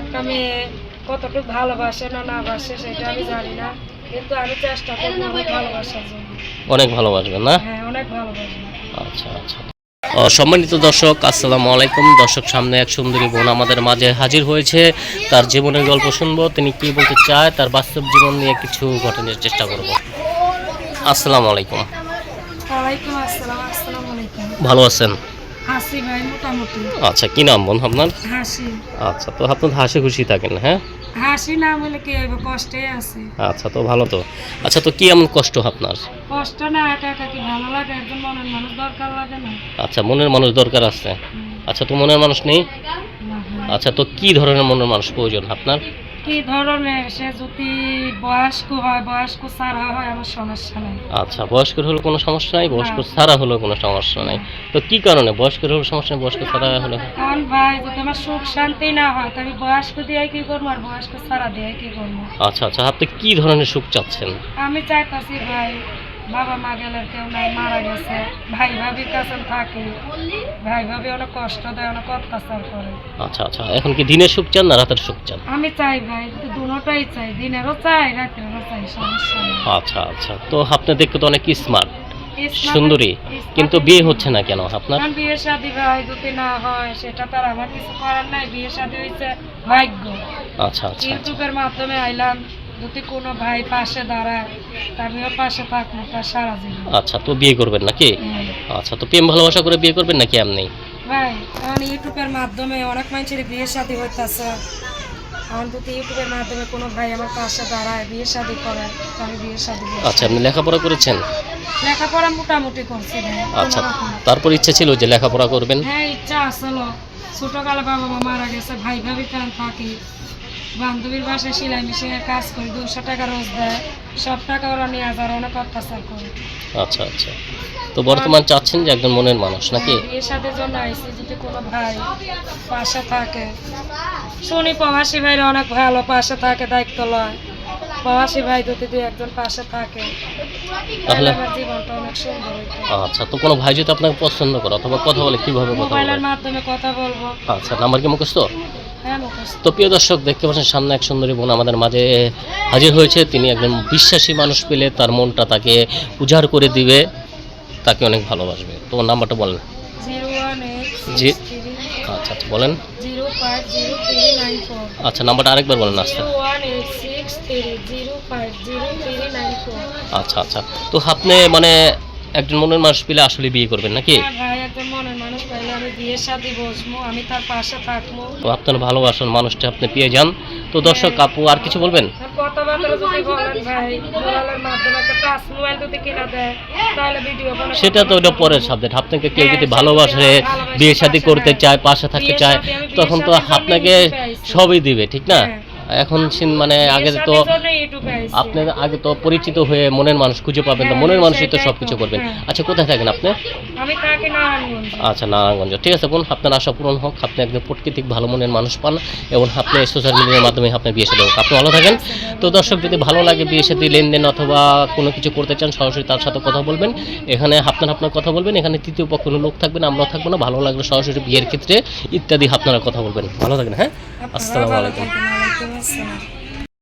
একটা মেয়ে কতটুকু ভালোবাসে না না বাসে সেটা আমি জানি না। কিন্তু আমি চেষ্টা করব অনেক ভালোবাসার জন্য। অনেক ভালোবাসবেন না? হ্যাঁ অনেক ভালোবাসি। আচ্ছা আচ্ছা। সম্মানিত দর্শক আসসালামু আলাইকুম। দর্শক সামনে এক সুন্দরী বোন আমাদের মাঝে হাজির হয়েছে। তার জীবনের গল্প শুনব তিনি কি বলতে চায় তার বাস্তব জীবন নিয়ে কিছু ঘটনার চেষ্টা করব। আসসালামু আলাইকুম। ওয়ালাইকুম আসসালাম আসসালামু আলাইকুম। ভালো আছেন? হাসি ভাই মোটামুটি। আচ্ছা কি নাম বোন আপনার? হাসি। আচ্ছা তো আপনার হাসি খুশি থাকেন হ্যাঁ? হাসি না বলে কি হইব কষ্টে আছে। আচ্ছা তো ভালো তো। আচ্ছা তো কি এমন কষ্ট আপনার? কষ্ট না একা একা কি ভালো লাগে? একজন মনের মানুষ দরকার লাগে না। আচ্ছা মনের মানুষ দরকার আছে। আচ্ছা তো মনের মানুষ নেই। আচ্ছা তো কি ধরনের মনের মানুষ প্রয়োজন আপনার? কি ধরনের? সে যদি বয়স্ক হয় বয়স্ক ছাড়া হয় আমার সমস্যা নেই। আচ্ছা বয়স্কের হলে কোনো সমস্যা নাই বয়স্ক ছাড়া হলে কোনো সমস্যা নাই। তো কি কারণে বয়স্কের হলে সমস্যা নেই বয়স্ক ছাড়া হলে? কারণ ভাই যদি আমার সুখ শান্তি না হয় তো আমি বয়স্ক দিয়ে কি করব আর বয়স্ক ছাড়া দিয়ে কি করব? আচ্ছা আচ্ছা আপনি কি ধরনের সুখ চাচ্ছেন? আমি চাইতাছি ভাই বাবা মা গেলে কেউ নাই মারা গেছে। ভাই ভাবির কাছে থাকি। ভাই ভাবি অনেক কষ্ট দেয় অনেক অত্যাচার করে। আচ্ছা আচ্ছা। এখন কি দিনের সুখ চান না রাতের সুখ চান? আমি চাই ভাই দুটাই চাই। দিনেরও চাই রাত্রেরও চাই সমস্যা আচ্ছা আচ্ছা। তো আপনি দেখতে তো অনেক স্মার্ট সুন্দরী। কিন্তু বিয়ে হচ্ছে না কেন আপনার? বিয়ে শাদী ভাই যদি না হয় সেটা তো আর আমার কিছু করার নাই। বিয়ে শাদী হয়েছে ভাগ্য। আচ্ছা আচ্ছা আচ্ছা। ইউটিউবের মাধ্যমে আইলাম যদি কোনো ভাই পাশে দাঁড়ায় আমিও পাশে থাকব তার সারা জীবন। আচ্ছা তো বিয়ে করবেন নাকি? আচ্ছা তো প্রেম ভালোবাসা করে বিয়ে করবেন নাকি এমনি? ভাই ইউটিউবের মাধ্যমে অনেক মানুষের বিয়ে শাদী হইতেছে। এখন যদি ইউটিউবের মাধ্যমে কোনো ভাই আমার পাশে দাঁড়ায় বিয়ে শাদী করে তো আমি বিয়ে শাদী আচ্ছা আপনি লেখাপড়া করেছেন? লেখাপড়া মোটামুটি করছি ভাই আচ্ছা তারপর ইচ্ছা ছিল যে লেখাপড়া করবেন? হ্যাঁ ইচ্ছা আসলো। ছোটকালে বাবা মা মারা গেছে ভাই ভাবি কারণ থাকি? বান্ধবীর বাসায় সেলাই মেশিনের কাজ করি দুশো টাকা রোজ দেয়। সব টাকা ওরা নিয়ে যার অনেক অত্যাচার করে। আচ্ছা আচ্ছা। তো বর্তমান চাচ্ছেন যে একজন মনের মানুষ নাকি? এর সাথে জন্য আইসি যদি কোনো ভাই পাশে থাকে। শুনি প্রবাসী ভাইরা অনেক ভালো পাশে থাকে দায়িত্ব লয়। প্রবাসী ভাই যদি দুই একজন পাশে থাকে তাহলে আমার জীবনটা অনেক সুন্দর আচ্ছা তো কোনো ভাই যদি আপনাকে পছন্দ করে অথবা কথা বলে কীভাবে কথা মোবাইলের বলে? মাধ্যমে কথা বলব। আচ্ছা নাম্বার কি হ্যাঁ মুখস্থ? তো প্রিয় দর্শক দেখতে পাচ্ছেন সামনে এক সুন্দরী বোন আমাদের মাঝে হাজির হয়েছে। তিনি একজন বিশ্বাসী মানুষ পেলে তার মনটা তাকে উজাড় করে দিবে তাকে অনেক ভালোবাসবে। তো ওর নাম্বারটা বলেন। জি। আচ্ছা আচ্ছা বলেন। আচ্ছা নাম্বারটা আরেকবার বলেন ফোর। আচ্ছা আচ্ছা। তো আপনি মানে একজন মনের মানুষ পেলে আসলে বিয়ে করবেন নাকি? হ্যাঁ ভাই একজন মনের মানুষ পাইলে আমি বিয়ের সাথে বসবো আমি তার পাশে থাকব। তো আপনার ভালোবাসার মানুষটা আপনি পেয়ে যান। তো দর্শক আপু আর কিছু বলবেন? সেটা তো ওটা পরের সাবজেক্ট আপনাকে কেউ যদি ভালোবাসে বিয়ে শাদী করতে চায় পাশে থাকতে চায় তখন তো আপনাকে সবই দিবে ঠিক না? এখন সিন- মানে আগে তো আপনি আগে তো পরিচিত হয়ে মনের মানুষ খুঁজে পাবেন তো হ্যাঁ, মনের মানুষই তো সব কিছু করবেন। হ্যাঁ। আচ্ছা কোথায় থাকেন আপনি? আচ্ছা নারায়ণগঞ্জ। ঠিক আছে বোন আপনার আশা পূরণ হোক আপনি একজন প্রকৃতিক ভালো মনের মানুষ পান এবং আপনি সোশ্যাল মিডিয়ার মাধ্যমে আপনার বিয়ে সাথে হোক। আপনি ভালো থাকেন। তো দর্শক যদি ভালো লাগে বিয়ে সাথে লেনদেন অথবা কোনো কিছু করতে চান সরাসরি তার সাথে কথা বলবেন। এখানে আপনার আপনার কথা বলবেন এখানে তৃতীয় পক্ষ কোনো লোক থাকবেন আমরাও থাকব না। ভালো লাগলে সরাসরি বিয়ের ক্ষেত্রে ইত্যাদি আপনারা কথা বলবেন। ভালো থাকেন হ্যাঁ? আসসালামু আলাইকুম। থাকেন, ওয়ালাইকুম আসসালাম